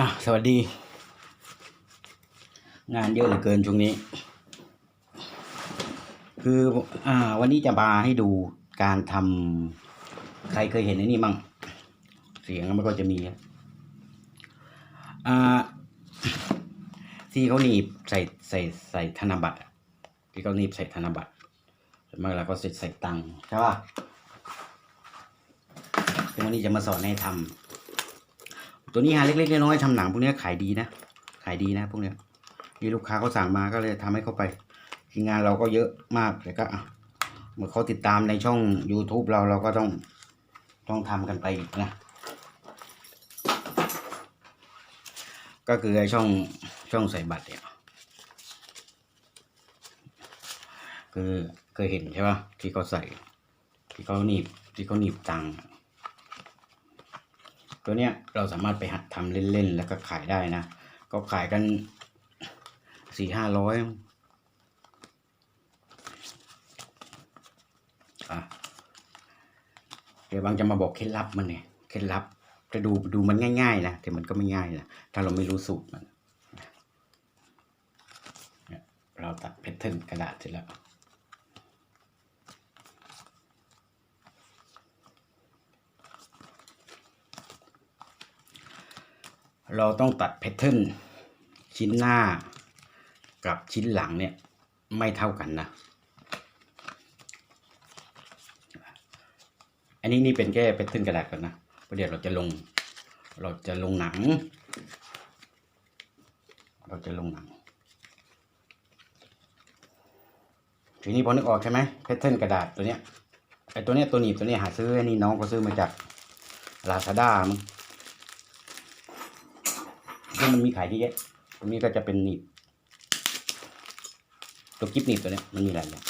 อะสวัสดี งานเยอะเหลือเกินช่วงนี้ คืออ่า วันนี้จะมาให้ดูการทำใครเคยเห็นไอ้นี่มั่งเสียงมันก็จะมีอ่าที่เขาหนีบใส่ใส่ใส่ธนบัตรอะที่เขาหนีบใส่ธนบัตรส่วนมากเราก็ใส่ใส่ตังค์ใช่ป่ะวันนี้จะมาสอนให้ทำ ตัวนี้หาเล็กๆน้อยๆทำหนังพวกนี้ขายดีนะ ขายดีนะ พวกเนี้ยมีลูกค้าเขาสั่งมาก็เลยทำให้เขาไปทีงานเราก็เยอะมากแต่ก็เมื่อเขาติดตามในช่อง YouTube เราเราก็ต้องต้องทำกันไปอีกนะ ก็คือไอ้ช่องช่องใส่บัตรเนี่ยคือเคยเห็นใช่ปะที่เขาใส่ ที่เขาหนีบที่เขาหนีบตังค์ ตัวเนี้ยเราสามารถไปหัดทำเล่นๆแล้วก็ขายได้นะ ก็ขายกันสี่ห้าร้อยอะเดี๋ยวบางจะมาบอกเคล็ดลับมันเนี่ยเคล็ดลับจะดูดูมันง่ายๆนะแต่มันก็ไม่ง่ายนะถ้าเราไม่รู้สูตรมันเนี่ยเราตัดแพทเทิร์นกระดาษเสร็จแล้ว เราต้องตัดแพทเทิร์นชิ้นหน้ากับชิ้นหลังเนี่ยไม่เท่ากันนะ อันนี้นี่เป็นแค่แพทเทิร์นกระดาษก่อนนะเพระเดี๋ยวเราจะลง เราจะลงหนัง เราจะลงหนัง ทีนี้พอนึกออกใช่ไหมแพทเทิร์นกระดาษตัวเนี้ยไอตัวเนี้ยตัวหนีบตัวเนี้ยหาซื้อไอ้นี่น้องก็ซื้อมาจากลาซาด้ามั้ง ซึ่มันมีขายที่เยอะตรงนี้ก็จะเป็นหนีบตัวกิฟหนีบตัวนี้มันมีหลายอย่าง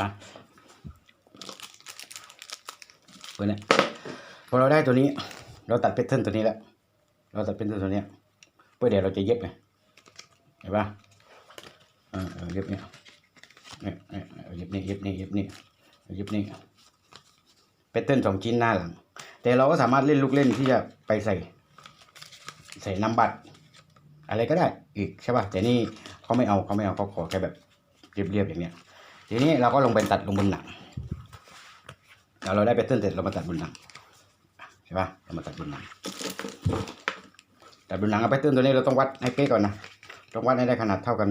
อะเพื่อนเนี่ยพอเราได้ตัวนี้ เราตัดแพทเทิร์นตัวนี้แล้ว เราตัดแพทเทิร์นตัวเนี้ยเพื่อเดี๋ยวเราจะเย็บไง ห็นปะเออเออเย็บเนี่ยเนี่ยเนี่ยเย็บนี่เย็บนี่เย็บนี่เย็บนี่แพทเทิร์นสองชิ้นหน้าหลัง แต่เราก็สามารถเล่นลูกเล่นที่จะไปใส่ ใส่น้ำบัตรอะไรก็ได้อีกใช่ป่ะแต่นี่เขาไม่เอาเขาไม่เอาเขาขอแค่แบบเรียบๆอย่างเนี้ย ทีนี้เราก็ลงไปตัดลงบนหนังแล้วเราได้แพทเทิร์นเสร็จเรามาตัดบนหนังใช่ป่ะเรามาตัดบนหนังแต่บนหนังเอาแพทเทิร์นตัวนี้เราต้องวัดให้เป๊ะก่อนนะ ต้องวัดให้ได้ขนาดเท่ากัน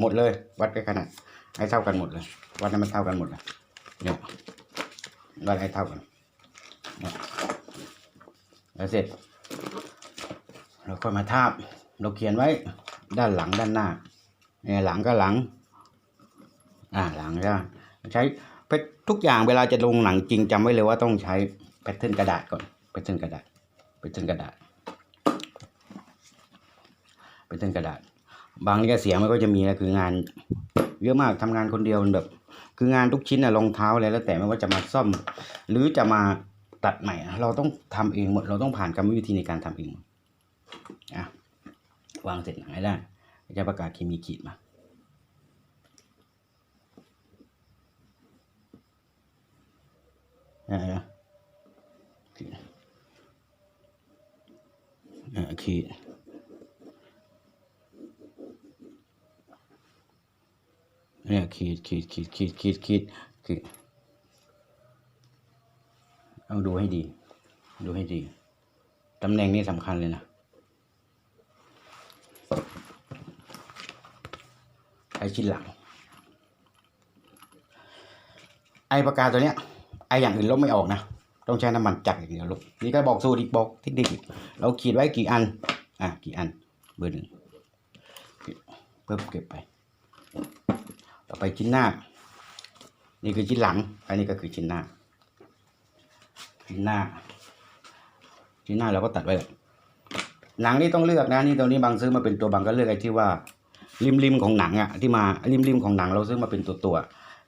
หมดเลย วัดให้ขนาดให้เท่ากันหมดเลย วัดให้มันเท่ากันหมดเลยเนี่ยวัดให้เท่ากันเนี่ยแล้วเสร็จ เราค่อยมาทาบ เราเขียนไว้ด้านหลังด้านหน้าเนี่ยหลังก็หลัง อ่าหลังใช่ไหมใช้เพชรทุกอย่างเวลาจะลงหนังจริงจำไว้เลยว่าต้องใช้แพทเทิร์นกระดาษก่อนแพทเทิร์นกระดาษแพทเทิร์นกระดาษเป็นเส้นกระดาษ บางนี่ก็เสียงมันก็จะมีนะคืองานเยอะมากทำงานคนเดียวมันแบบ คืองานทุกชิ้นอะรองเท้าอะไรแล้วแต่ไม่ว่าจะมาซ่อม หรือจะมาตัดใหม่เราต้องทำเองหมดเราต้องผ่านกรรมวิธีในการทำเองอะวางเสร็จหนังให้ได้จะประกาศเคมีขีดมาอ่าขีดอ่าขีด เนี่ยขีดขีดขีดขีดขีดขีดขีดต้องดูให้ดี ดูให้ดี ตำแหน่งนี้สำคัญเลยนะใช้ชิ้นหลัง ไอปากกาตัวเนี้ย ไออย่างอื่นลบไม่ออกนะ ต้องใช้น้ำมันจักรอย่างเดียวลบนี่ก็บอกสูตรอีกบอกเทคนิคอีกเราขีดไว้กี่อัน อะ กี่อัน เบอร์หนึ่งเพิ่มเก็บไป ต่อไปชิ้นหน้า นี่คือชิ้นหลัง อันนี้ก็คือชิ้นหน้า ชิ้นหน้า ชิ้นหน้าเราก็ตัดไว้เลยหนังนี่ต้องเลือกนะ นี่ตัวนี้บางซื้อมาเป็นตัวบางก็เลือกไอ้ที่ว่า ริมริมของหนังอะที่มาริมริมของหนังเราซื้อมาเป็นตัวตัว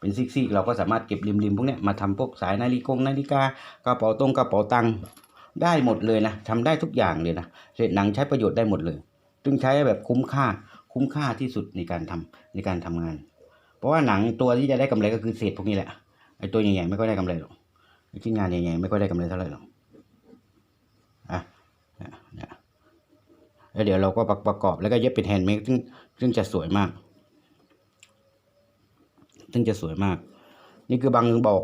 เป็นซิกๆเราก็สามารถเก็บริมริมพวกนี้มาทำพวกสายนาฬิกงนาฬิกากระเป๋าตรงกระเป๋าตังค์ได้หมดเลยนะทำได้ทุกอย่างเลยนะเศษหนังใช้ประโยชน์ได้หมดเลยจึงใช้แบบคุ้มค่า คุ้มค่าที่สุดในการทำในการทำงาน ราะว่าหนังตัวที่จะได้กำไรก็คือเศษพวกนี้แหละไอ้ตัวใหญ่ๆไม่ค่อยได้กำไรหรอกไอ้ชิ้นงานใหญ่ๆไม่ค่อยได้กำไรเท่าไหร่หรอกอะเนี่ยแล้วเดี๋ยวเราก็ประประกอบแล้วก็เย็บเป็นแฮนด์เมดซึ่งซึ่งจะสวยมาก ซึ่งจะสวยมาก นี่คือบางบอก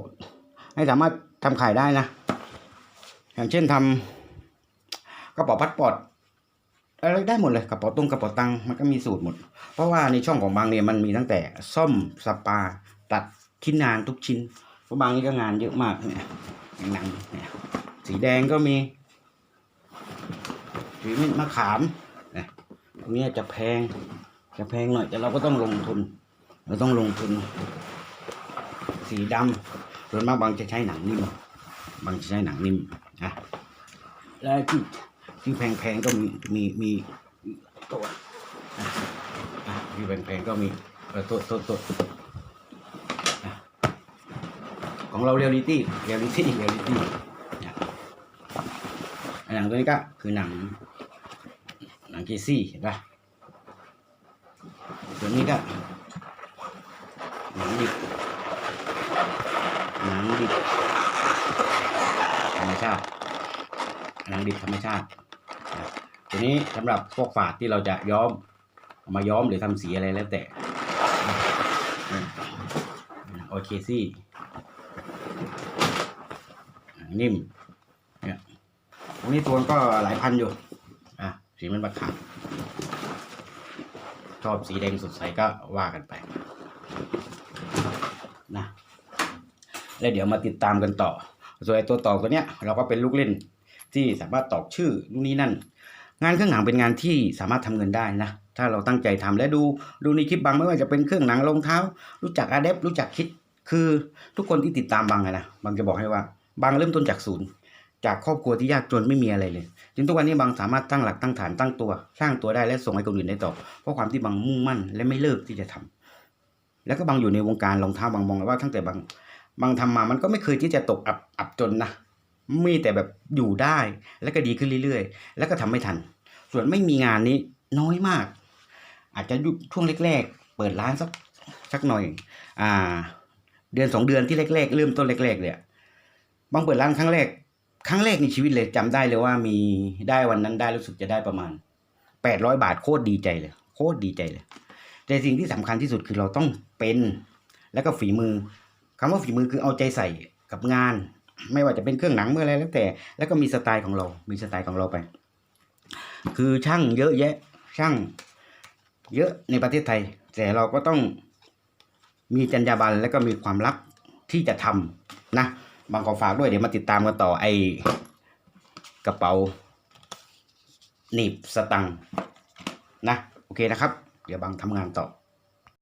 ให้สามารถทำขายได้นะ อย่างเช่นทำกระเป๋าพัดปอด อะไรได้หมดเลยกระเป๋าตุ้งกระเป๋าตังมันก็มีสูตรหมด เพราะว่าในช่องของบางเนี่ยมันมีตั้งแต่ซ่อมสปา ตัดชิ้นงานทุกชิ้นเพราะบางนี่ก็งานเยอะมากเนี่ยหนังเนี่ยสีแดงก็มีสีมะขามเนี่ยตรงนี้จะแพง จะแพงหน่อยแต่เราก็ต้องลงทุน เราต้องลงทุน สีดำส่วนมากบางจะใช้หนังนิ่มบางจะใช้หนังนิ่มนะแล้วที่ ที่แพงๆก็มีมีมีตัวอะที่แพงๆก็มีตัวตัวตัวอะของเราเรียลิตี้เรียลิตี้เรียลิตี้หนังตัวนี้ก็คือหนัง หนังเคซี่เห็นปะส่วนี้ก็หนังดิบหนังดิบธรรมชาติหนังดิบธรรมชาติ ตัวนี้สำหรับพวกฝาดที่เราจะย้อมเอามาย้อมหรือทำสีอะไรแล้วแต่โอเคซี่นิ่มเนี่ยตรงนี้ตัวก็หลายพันอยู่ อะ สีมันบักขาดชอบสีแดงสดใสก็ว่ากันไปนะแล้วเดี๋ยวมาติดตามกันต่อ ส่วนตัวตอกตัวเนี้ย เราก็เป็นลูกเล่นที่สามารถตอกชื่อนู่นนี่นั่น งานเครื่องหนังเป็นงานที่สามารถทำเงินได้นะ ถ้าเราตั้งใจทำและดูดูในคลิปบางไม่ว่าจะเป็นเครื่องหนังรองเท้า รู้จักอาเดบรู้จักคิด คือทุกคนที่ติดตามบางนะบางจะบอกให้ว่าบางเริ่มต้นจากศูนย์จากครอบครัวที่ยากจนไม่มีอะไรเลยจนทุกวันนี้บางสามารถตั้งหลักตั้งฐานตั้งตัว สร้างตัวได้และส่งให้คนอื่นได้ต่อ เพราะความที่บางมุ่งมั่นและไม่เลิกที่จะทำแล้วก็บางอยู่ในวงการรองเท้าบางมองว่าตั้งแต่บางบางทำมามันก็ไม่เคยที่จะตกอับอับจนนะ มีแต่แบบอยู่ได้แล้วก็ดีขึ้นเรื่อยๆ แล้วก็ทำไม่ทัน ส่วนไม่มีงานนี้น้อยมาก อาจจะยุช่วงแรกๆ เปิดร้านสักสักหน่อย อ่า เดือนสองเดือนที่แรกๆ เริ่มต้นแรกๆเลยบางเปิดร้านครั้งแรก ครั้งแรกในชีวิตเลยจำได้เลยว่ามีได้วันนั้นได้รู้สึกจะได้ประมาณแปดร้อยบาทโคตรดีใจเลย โคตรดีใจเลย แต่สิ่งที่สำคัญที่สุดคือเราต้องเป็น แล้วก็ฝีมือคำว่าฝีมือคือเอาใจใส่กับงาน ไม่ว่าจะเป็นเครื่องหนังเมื่ออะไรแล้วแต่ แล้วก็มีสไตล์ของเรา มีสไตล์ของเราไป คือช่างเยอะแยะ ช่าง เยอะในประเทศไทย แต่เราก็ต้องมีจรรยาบรรณและก็มีความรักที่จะทำนะ บางขอฝากด้วยเดี๋ยวมาติดตามกันต่อไอกระเป๋าหนีบสตังค์นะ โอเคนะครับ เดี๋ยวบางทำงานต่อ